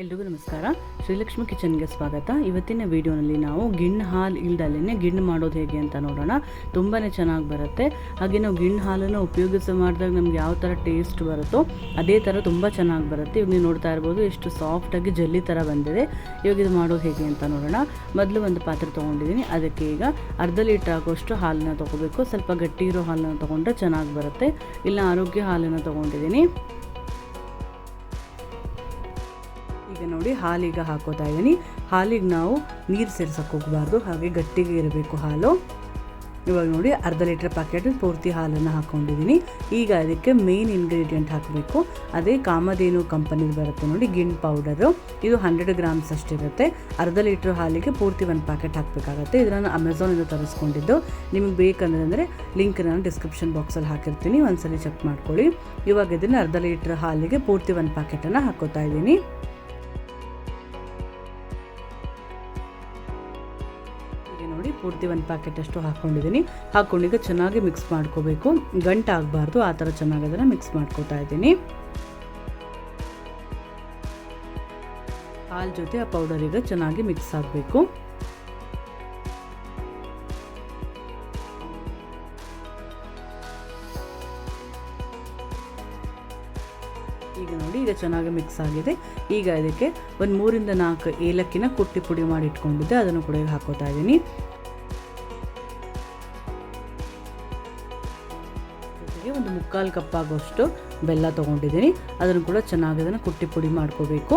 ಎಲ್ರಿಗೂ ನಮಸ್ಕಾರ. ಶ್ರೀಲಕ್ಷ್ಮಿ ಕಿಚನ್ಗೆ ಸ್ವಾಗತ. ಇವತ್ತಿನ ವಿಡಿಯೋನಲ್ಲಿ ನಾವು ಗಿಣ್ಣು ಹಾಲು ಇಲ್ದಲ್ಲೇ ಗಿಣ್ಣು ಮಾಡೋದು ಹೇಗೆ ಅಂತ ನೋಡೋಣ. ತುಂಬಾ ಚೆನ್ನಾಗಿ ಬರುತ್ತೆ. ಹಾಗೆ ನಾವು ಗಿಣ್ಣು ಹಾಲನ್ನು ಉಪಯೋಗಿಸಿ ಮಾಡಿದಾಗ ನಮ್ಗೆ ಯಾವ ಥರ ಟೇಸ್ಟ್ ಬರುತ್ತೋ ಅದೇ ಥರ ತುಂಬ ಚೆನ್ನಾಗಿ ಬರುತ್ತೆ. ಇವಾಗ ನೀವು ನೋಡ್ತಾ ಇರ್ಬೋದು ಎಷ್ಟು ಸಾಫ್ಟಾಗಿ ಜಲ್ಲಿ ಥರ ಬಂದಿದೆ. ಇವಾಗ ಇದು ಮಾಡೋದು ಹೇಗೆ ಅಂತ ನೋಡೋಣ. ಮೊದಲು ಒಂದು ಪಾತ್ರೆ ತೊಗೊಂಡಿದ್ದೀನಿ. ಅದಕ್ಕೆ ಈಗ ಅರ್ಧ ಲೀಟ್ರ್ ಆಗೋಷ್ಟು ಹಾಲನ್ನ ತೊಗೋಬೇಕು. ಸ್ವಲ್ಪ ಗಟ್ಟಿ ಇರೋ ಹಾಲನ್ನು ತೊಗೊಂಡ್ರೆ ಚೆನ್ನಾಗಿ ಬರುತ್ತೆ. ಇಲ್ಲ ಆರೋಗ್ಯ ಹಾಲನ್ನು ತೊಗೊಂಡಿದ್ದೀನಿ. ನೋಡಿ, ಹಾಲೀಗ ಹಾಕೋತಾ ಇದ್ದೀನಿ ಹಾಲಿಗೆ ನಾವು ನೀರು ಸೇರ್ಸೋಕೆ ಹೋಗಬಾರ್ದು, ಹಾಗೆ ಗಟ್ಟಿಗೆ ಇರಬೇಕು ಹಾಲು. ಇವಾಗ ನೋಡಿ, ಅರ್ಧ ಲೀಟ್ರ್ ಪ್ಯಾಕೆಟ್ ಪೂರ್ತಿ ಹಾಲನ್ನು ಹಾಕ್ಕೊಂಡಿದ್ದೀನಿ ಈಗ ಅದಕ್ಕೆ ಮೇನ್ ಇಂಗ್ರೀಡಿಯೆಂಟ್ ಹಾಕಬೇಕು. ಅದೇ ಕಾಮಧೇನು ಕಂಪನಿದು ಬರುತ್ತೆ ನೋಡಿ, ಗಿಣ್ ಪೌಡರು ಇದು ಹಂಡ್ರೆಡ್ ಗ್ರಾಮ್ಸ್ ಅಷ್ಟಿರುತ್ತೆ. ಅರ್ಧ ಲೀಟ್ರ್ ಹಾಲಿಗೆ ಪೂರ್ತಿ ಒಂದು ಪ್ಯಾಕೆಟ್ ಹಾಕಬೇಕಾಗತ್ತೆ. ಇದನ್ನು ಅಮೆಝಾನಿಂದ ತರಿಸ್ಕೊಂಡಿದ್ದು. ನಿಮಗೆ ಬೇಕಂದ್ರೆ ಅಂದರೆ ಲಿಂಕ್ ನಾನು ಡಿಸ್ಕ್ರಿಪ್ಷನ್ ಬಾಕ್ಸಲ್ಲಿ ಹಾಕಿರ್ತೀನಿ. ಒಂದ್ಸಲಿ ಚೆಕ್ ಮಾಡ್ಕೊಳ್ಳಿ. ಇವಾಗ ಇದನ್ನು ಅರ್ಧ ಲೀಟ್ರ್ ಹಾಲಿಗೆ ಪೂರ್ತಿ ಒಂದು ಪ್ಯಾಕೆಟನ್ನು ಹಾಕೋತಾ ಇದ್ದೀನಿ ಹೀಗೆ ನೋಡಿ, ಪೂರ್ತಿ ಒಂದು ಪ್ಯಾಕೆಟ್ ಅಷ್ಟು ಹಾಕ್ಕೊಂಡಿದ್ದೀನಿ ಹಾಕ್ಕೊಂಡೀಗ ಚೆನ್ನಾಗಿ ಮಿಕ್ಸ್ ಮಾಡ್ಕೋಬೇಕು. ಗಂಟು ಆಗಬಾರ್ದು, ಆ ಥರ ಚೆನ್ನಾಗಿ ಅದನ್ನು ಮಿಕ್ಸ್ ಮಾಡ್ಕೋತಾ ಇದ್ದೀನಿ. ಹಾಲು ಜೊತೆ ಆ ಪೌಡರ್ ಈಗ ಚೆನ್ನಾಗಿ ಮಿಕ್ಸ್ ಆಗಬೇಕು. ಈಗ ನೋಡಿ, ಈಗ ಚೆನ್ನಾಗಿ ಮಿಕ್ಸ್ ಆಗಿದೆ. ಈಗ ಇದಕ್ಕೆ ಒಂದು ಮೂರಿಂದ ನಾಲ್ಕು ಏಲಕ್ಕಿನ ಕುಟ್ಟಿ ಪುಡಿ ಮಾಡಿ ಇಟ್ಕೊಂಡಿದ್ದೆ. ಅದನ್ನು ಕೂಡ ಈಗ ಹಾಕೋತಾ ಇದ್ದೀನಿ. ಜೊತೆಗೆ ಒಂದು ಮುಕ್ಕಾಲು ಕಪ್ ಆಗೋಷ್ಟು ಬೆಲ್ಲ ತೊಗೊಂಡಿದ್ದೀನಿ. ಅದನ್ನು ಕೂಡ ಚೆನ್ನಾಗಿ ಅದನ್ನು ಕುಟ್ಟಿ ಪುಡಿ ಮಾಡ್ಕೋಬೇಕು.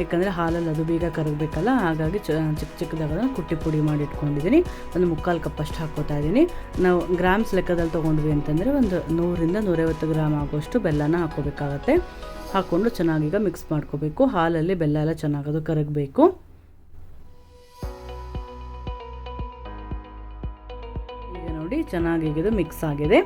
ಯಾಕಂದರೆ ಹಾಲಲ್ಲಿ ಅದು ಬೇಗ ಕರಗಬೇಕಲ್ಲ, ಹಾಗಾಗಿ ಚ ಚಿಕ್ಕ ಚಿಕ್ಕದಾಗ ಕುಟ್ಟಿ ಪುಡಿ ಮಾಡಿ ಇಟ್ಕೊಂಡಿದ್ದೀನಿ. ಒಂದು ಮುಕ್ಕಾಲು ಕಪ್ ಅಷ್ಟು ಹಾಕೋತಾ ಇದ್ದೀನಿ. ನಾವು ಗ್ರಾಮ್ಸ್ ಲೆಕ್ಕದಲ್ಲಿ ತೊಗೊಂಡ್ವಿ ಅಂತಂದರೆ ಒಂದು ನೂರಿಂದ ನೂರೈವತ್ತು ಗ್ರಾಮ್ ಆಗೋಷ್ಟು ಬೆಲ್ಲನ ಹಾಕೋಬೇಕಾಗತ್ತೆ ಹಾಕ್ಕೊಂಡು ಚೆನ್ನಾಗೀಗ ಮಿಕ್ಸ್ ಮಾಡ್ಕೋಬೇಕು. ಹಾಲಲ್ಲಿ ಬೆಲ್ಲ ಎಲ್ಲ ಚೆನ್ನಾಗದು ಕರಗಬೇಕು. ಈಗ ನೋಡಿ ಚೆನ್ನಾಗಿ ಇದು ಮಿಕ್ಸ್ ಆಗಿದೆ.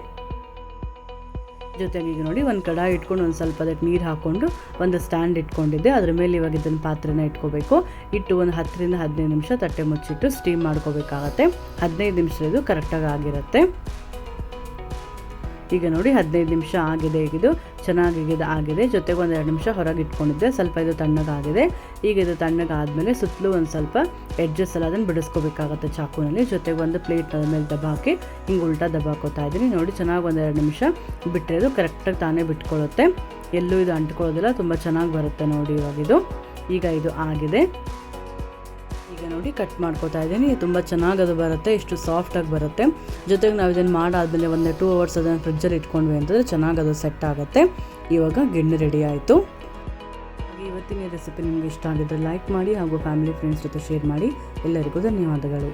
ಜೊತೆಗೆ ಈಗ ನೋಡಿ ಒಂದು ಕಡಾಯಿ ಇಟ್ಕೊಂಡು ಒಂದು ಸ್ವಲ್ಪ ಅದಕ್ಕೆ ನೀರು ಹಾಕ್ಕೊಂಡು ಒಂದು ಸ್ಟ್ಯಾಂಡ್ ಇಟ್ಕೊಂಡಿದ್ದೆ. ಅದ್ರ ಮೇಲೆ ಇವಾಗ ಇದನ್ನು ಪಾತ್ರೆನ ಇಟ್ಕೋಬೇಕು. ಇಟ್ಟು ಒಂದು ಹತ್ತರಿಂದ ಹದಿನೈದು ನಿಮಿಷ ತಟ್ಟೆ ಮುಚ್ಚಿಟ್ಟು ಸ್ಟೀಮ್ ಮಾಡ್ಕೋಬೇಕಾಗತ್ತೆ. ಹದಿನೈದು ನಿಮಿಷ ಇದು ಕರೆಕ್ಟಾಗಿ ಆಗಿರುತ್ತೆ. ಈಗ ನೋಡಿ ಹದಿನೈದು ನಿಮಿಷ ಆಗಿದೆ ಈಗಿದು ಚೆನ್ನಾಗಿ ಆಗಿದೆ? ಜೊತೆಗೆ ಒಂದು ಎರಡು ನಿಮಿಷ ಹೊರಗೆ ಇಟ್ಕೊಂಡಿದ್ದೆ. ಸ್ವಲ್ಪ ಇದು ತಣ್ಣಗಾಗಿದೆ. ಈಗ ಇದು ತಣ್ಣಗಾದಮೇಲೆ ಸುತ್ತಲೂ ಒಂದು ಸ್ವಲ್ಪ ಎಡ್ಜಸ್ ಎಲ್ಲ ಅದನ್ನು ಬಿಡಿಸ್ಕೋಬೇಕಾಗತ್ತೆ ಚಾಕುನಲ್ಲಿ. ಜೊತೆಗೆ ಒಂದು ಪ್ಲೇಟ್ ಅದ ಮೇಲೆ ದಬ್ಬ ಹಾಕಿ ಹಿಂಗೆ ಉಲ್ಟಾ ದಬ್ಬ ಹಾಕೋತಾ ಇದ್ದೀನಿ. ನೋಡಿ, ಚೆನ್ನಾಗಿ ಒಂದು ಎರಡು ನಿಮಿಷ ಬಿಟ್ಟರೆ ಇದು ಕರೆಕ್ಟಾಗಿ ತಾನೇ ಬಿಟ್ಕೊಳ್ಳುತ್ತೆ. ಎಲ್ಲೂ ಇದು ಅಂಟ್ಕೊಳ್ಳೋದಿಲ್ಲ. ತುಂಬ ಚೆನ್ನಾಗಿ ಬರುತ್ತೆ ನೋಡಿ ಇವಾಗಿದು ಈಗ ಇದು ಆಗಿದೆ. ಈಗ ನೋಡಿ ಕಟ್ ಮಾಡ್ಕೋತಾ ಇದ್ದೀನಿ. ತುಂಬ ಚೆನ್ನಾಗಿ ಅದು ಬರುತ್ತೆ, ಇಷ್ಟು ಸಾಫ್ಟಾಗಿ ಬರುತ್ತೆ. ಜೊತೆಗೆ ನಾವು ಇದನ್ನು ಮಾಡಾದಮೇಲೆ ಒಂದೇ ಟೂ ಅವರ್ಸ್ ಅದನ್ನು ಫ್ರಿಜ್ಜಲ್ಲಿ ಇಟ್ಕೊಂಡ್ವಿ ಅಂತಂದರೆ ಚೆನ್ನಾಗಿ ಅದು ಸೆಟ್ ಆಗುತ್ತೆ. ಇವಾಗ ಗಿಣ್ಣು ರೆಡಿ ಆಯಿತು. ಇವತ್ತಿನ ರೆಸಿಪಿ ನಿಮಗೆ ಇಷ್ಟ ಆಗಿದ್ದರೆ ಲೈಕ್ ಮಾಡಿ ಹಾಗೂ ಫ್ಯಾಮಿಲಿ ಫ್ರೆಂಡ್ಸ್ ಜೊತೆ ಶೇರ್ ಮಾಡಿ. ಎಲ್ಲರಿಗೂ ಧನ್ಯವಾದಗಳು.